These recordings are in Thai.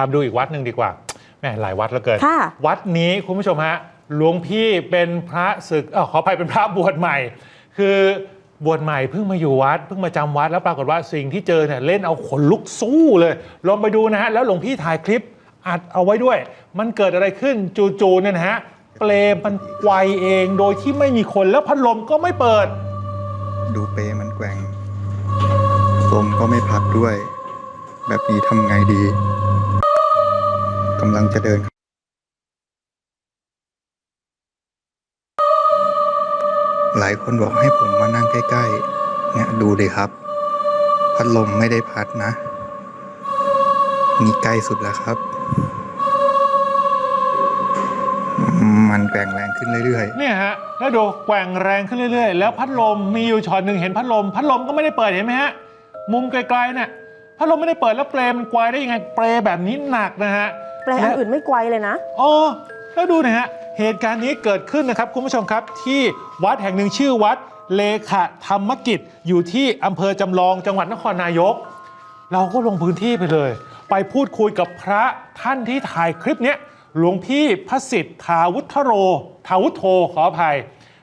าไปดูอีกวัดหนึ่งดีกว่าแหมหลายวัดเหลือเกิน ค่ะ วัดนี้คุณผู้ชมฮะหลวงพี่เป็นพระศึกเออขออภัยเป็นพระบวชใหม่ คือบวชใหม่เพิ่งมาอยู่วัดเพิ่งมาจำวัดแล้วปรากฏว่าสิ่งที่เจอเนี่ยเล่นเอาขนลุกสู้เลยลองไปดูนะฮะแล้วหลวงพี่ถ่ายคลิปอัดเอาไว้ด้วย มันเกิดอะไรขึ้นจู่ๆเนี่ยนะฮะเปลมันไกวเองโดยที่ไม่มีคนแล้วพัดลมก็ไม่เปิด ดูเปมันแกว่งลมก็ไม่พัดด้วย แบบนี้ทำไงดี กำลังจะเดินหลายคนบอกให้ผมมานั่งใกล้ๆ เนี่ยดูเลยครับ พัดลมไม่ได้พัดนะ นี่ใกล้สุดแล้วครับ มันแกว่งแรงขึ้นเรื่อยๆ เนี่ยฮะ แล้วดูแกว่งแรงขึ้นเรื่อยๆ แล้วพัดลมมีอยู่ช็อตหนึ่งเห็นพัดลม พัดลมก็ไม่ได้เปิดเห็นไหมฮะ มุมไกลๆเนี่ยพัดลมไม่ได้เปิดแล้วเปรมันกวได้ยังไง เปรแบบนี้หนักนะฮะ ลอันอื่นไม่ไกวเลยนะอ๋อแล้วดูนะฮะเหตุการณ์นี้เกิดขึ้นนะครับคุณผู้ชมครับที่วัดแห่งหนึ่งชื่อวัดเลขะธรรมกิจอยู่ที่อำเภอจำลองจังหวัดนครนายก เราก็ลงพื้นที่ไปเลย ไปพูดคุยกับพระท่านที่ถ่ายคลิปเนี้ยหลวงพี่พระสิทธิ์ทาวุฒโรทาวุฒโธขออภัย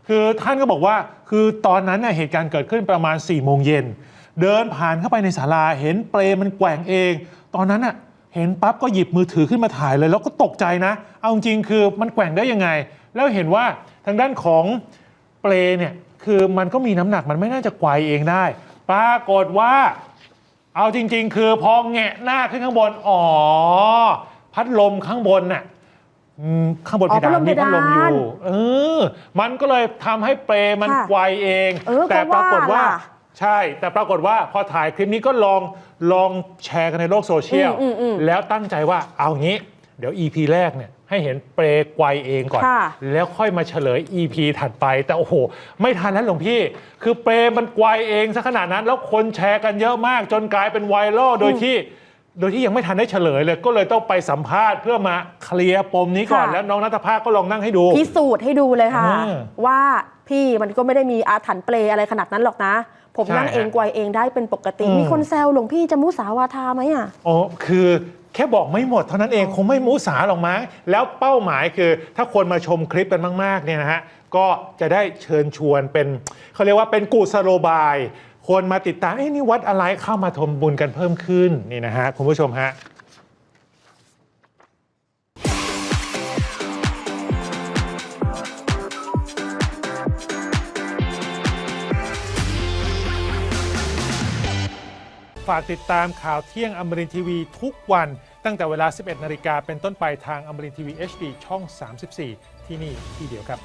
คือท่านก็บอกว่าคือตอนนั้นน่ะเหตุการณ์เกิดขึ้นประมาณ4ี่โมงเย็นเดินผ่านเข้าไปในศาลาเห็นเปลมันแกว่งเอง ตอนนั้นน่ะ เห็นปั๊บก็หยิบมือถือขึ้นมาถ่ายเลยแล้วก็ตกใจนะ เอาจริงๆคือมันแกว่งได้ยังไง แล้วเห็นว่าทางด้านของเปลเนี่ยคือมันก็มีน้ำหนักมันไม่น่าจะไกวเองได้ ปรากฏว่า เอาจริง ๆ คือพอแงะหน้าขึ้นข้างบน อ๋อ พัดลมข้างบนน่ะอืมข้างบนอ๋เพอดานมีพัดลมอพัดลมเพดานยู่ เออ มันก็เลยทำให้เปรมันค่ะไกวเอง เออแต่ปรากฏว่าก็ว่าล่ะ ใช่ แต่ปรากฏว่าพอถ่ายคลิปนี้ก็ลองลองแชร์กันในโลกโซเชียล อืมอืมอืมแล้วตั้งใจว่าเอางี้ เดี๋ยว EP แรกเนี่ยให้เห็นเปรไกวเองก่อน ค่ะ แล้วค่อยมาเฉลย EP ถัดไป แต่โอ้โห ไม่ทันแล้วหลวงพี่ คือเปรมันไกวเองซะขนาดนั้น แล้วคนแชร์กันเยอะมากจนกลายเป็นไวรัลโดยที่ โดยที่ยังไม่ทันได้เฉลยเลย ก็เลยต้องไปสัมภาษณ์เพื่อมาเคลียร์ปมนี้ก่อน ค่ะ แล้วน้องนัทภาคก็ลองนั่งให้ดู พิสูจน์ให้ดูเลยค่ะอืมว่าพี่มันก็ไม่ได้มีอาถรรพ์เปลอะไรขนาดนั้นหรอกนะ ผมใช่นั่งเองฮะไกวเองได้เป็นปกติ อืม มีคนแซวหลวงพี่จะมุสาวาทาไหมอะ อ๋อคือแค่บอกไม่หมดเท่านั้นเองคงไม่มูสาหรอกมั้งแล้วเป้าหมายคือ ถ้าคนมาชมคลิปกันมาก ๆ เนี่ยนะฮะ ก็จะได้เชิญชวนเป็นเขาเรียกว่าเป็นกุศโลบาย คนมาติดตามเอ้นี่วัดอะไรเข้ามาทำบุญกันเพิ่มขึ้นนี่นะฮะคุณผู้ชมฮะฝากติดตามข่าวเที่ยงอมรินทีวีทุกวันตั้งแต่เวลา 11 นาฬิกาเป็นต้นไปทางอมรินทีวี HD ช่อง 34 ที่นี่ที่เดียวครับ